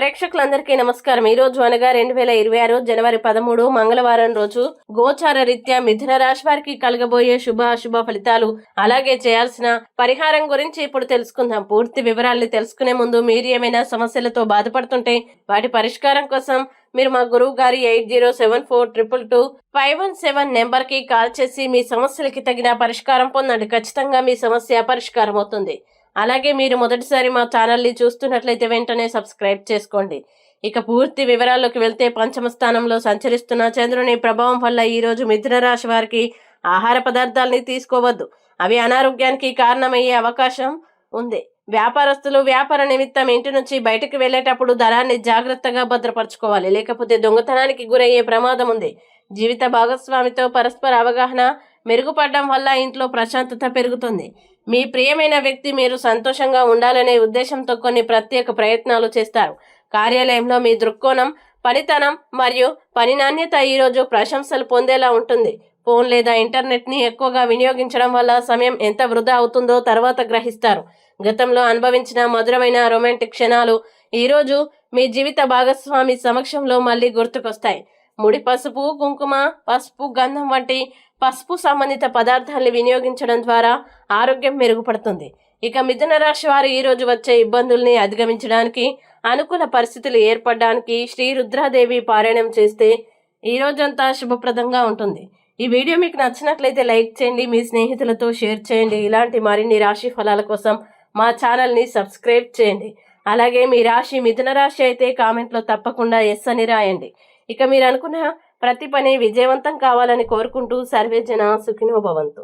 ప్రేక్షకులందరికీ నమస్కారం. ఈ రోజు అనగా రెండు వేల ఇరవై ఆరు జనవరి పదమూడు మంగళవారం రోజు గోచార రీత్యా మిథున రాశి వారికి కలగబోయే శుభ అశుభ ఫలితాలు అలాగే చేయాల్సిన పరిహారం గురించి ఇప్పుడు తెలుసుకుందాం. పూర్తి వివరాల్ని తెలుసుకునే ముందు మీరు ఏమైనా సమస్యలతో బాధపడుతుంటే వాటి పరిష్కారం కోసం మీరు మా గురువు గారి eight zero seven four triple two five one seven నెంబర్కి కాల్ చేసి మీ సమస్యలకి తగిన పరిష్కారం పొందండి. ఖచ్చితంగా మీ సమస్య పరిష్కారం అవుతుంది అలాగే మీరు మొదటిసారి మా ఛానల్ని చూస్తున్నట్లయితే వెంటనే సబ్స్క్రైబ్ చేసుకోండి. ఇక పూర్తి వివరాల్లోకి వెళ్తే పంచమ స్థానంలో సంచరిస్తున్న చంద్రుని ప్రభావం వల్ల ఈరోజు మిథున రాశి వారికి ఆహార పదార్థాలని తీసుకోవద్దు. అవి అనారోగ్యానికి కారణమయ్యే అవకాశం ఉంది. వ్యాపారస్తులు వ్యాపార నిమిత్తం ఇంటి నుంచి బయటకు వెళ్ళేటప్పుడు ధనాన్ని జాగ్రత్తగా భద్రపరచుకోవాలి. లేకపోతే దొంగతనానికి గురయ్యే ప్రమాదం ఉంది. జీవిత భాగస్వామితో పరస్పర అవగాహన మెరుగుపడడం వల్ల ఇంట్లో ప్రశాంతత పెరుగుతుంది. మీ ప్రియమైన వ్యక్తి మీరు సంతోషంగా ఉండాలనే ఉద్దేశంతో కొన్ని ప్రత్యేక ప్రయత్నాలు చేస్తారు. కార్యాలయంలో మీ దృక్కోణం పనితనం మరియు పని నాణ్యత ఈరోజు ప్రశంసలు పొందేలా ఉంటుంది. ఫోన్ లేదా ఇంటర్నెట్ని ఎక్కువగా వినియోగించడం వల్ల సమయం ఎంత వృధా అవుతుందో తర్వాత గ్రహిస్తారు. గతంలో అనుభవించిన మధురమైన రొమాంటిక్ క్షణాలు ఈరోజు మీ జీవిత భాగస్వామి సమక్షంలో మళ్ళీ గుర్తుకొస్తాయి. ముడి పసుపు కుంకుమ పసుపు గంధం వంటి పసుపు సంబంధిత పదార్థాలను వినియోగించడం ద్వారా ఆరోగ్యం మెరుగుపడుతుంది. ఇక మిథున రాశి వారు ఈరోజు వచ్చే ఇబ్బందుల్ని అధిగమించడానికి అనుకూల పరిస్థితులు ఏర్పడడానికి శ్రీ రుద్రాదేవి పారాయణం చేస్తే ఈ రోజంతా శుభప్రదంగా ఉంటుంది. ఈ వీడియో మీకు నచ్చినట్లయితే లైక్ చేయండి మీ స్నేహితులతో షేర్ చేయండి. ఇలాంటి మరిన్ని రాశి ఫలాల కోసం మా ఛానల్ని సబ్స్క్రైబ్ చేయండి. అలాగే మీ రాశి మిథున రాశి అయితే కామెంట్లో తప్పకుండా ఎస్ అని రాయండి. ఇక మీరు అనుకున్న ప్రతి పని విజయవంతం కావాలని కోరుకుంటూ సర్వేజన సుఖినోభవంతు సుఖినో భవంతు.